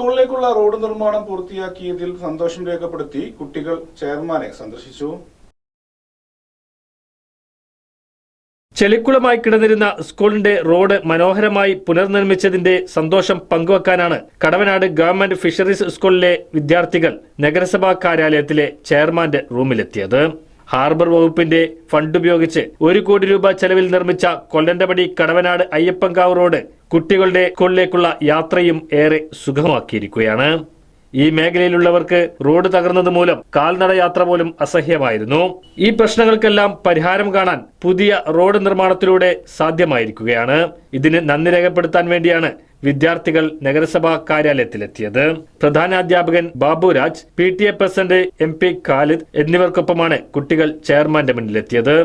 സ്കൂളിലേക്കുള്ള road നിർമ്മാണം പൂർത്തിയാക്കിയതിൽ സന്തോഷം രേഖപ്പെടുത്തി കുട്ടികൾ ചെയർമാനെ സന്ദർശിച്ചു. ചെളിക്കുളമായി കിടന്നിരുന്ന സ്കൂളിന്റെ റോഡ് മനോഹരമായി പുനർനിർമ്മിച്ചതിന്റെ സന്തോഷം പങ്കുവെക്കാനാണ് കടവനാട് ഗവൺമെന്റ് ഫിഷറീസ് സ്കൂളിലെ വിദ്യാർത്ഥികൾ നഗരസഭാ കാര്യാലയത്തിലെ ചെയർമാന്റെ റൂമിലെത്തിയത്. ഹാർബർ വകുപ്പിന്റെ ഫണ്ട് ഉപയോഗിച്ച് ഒരു കോടി രൂപ ചെലവിൽ നിർമ്മിച്ച കൊല്ലന്റപടി കടവനാട് അയ്യപ്പൻകാവ് റോഡ് കുട്ടികളുടെ സ്കൂളിലേക്കുള്ള യാത്രയും ഏറെ സുഗമമാക്കിയിരിക്കുകയാണ് ഈ മേഖലയിലുള്ളവർക്ക് റോഡ് തകർന്നത് മൂലം കാൽനട യാത്ര പോലും അസഹ്യമായിരുന്നു. ഈ പ്രശ്നങ്ങൾക്കെല്ലാം പരിഹാരം കാണാൻ പുതിയ റോഡ് നിർമ്മാണത്തിലൂടെ സാധ്യമായിരിക്കുകയാണ്. ഇതിന് നന്ദി രേഖപ്പെടുത്താൻ വേണ്ടിയാണ് വിദ്യാർത്ഥികൾ നഗരസഭാ കാര്യാലയത്തിലെത്തിയത്. പ്രധാനാധ്യാപകൻ Baburaj P T A president M P Khalid എന്നിവർക്കൊപ്പമാണ് കുട്ടികൾ ചെയർമാന്റെ മുന്നിലെത്തിയത്.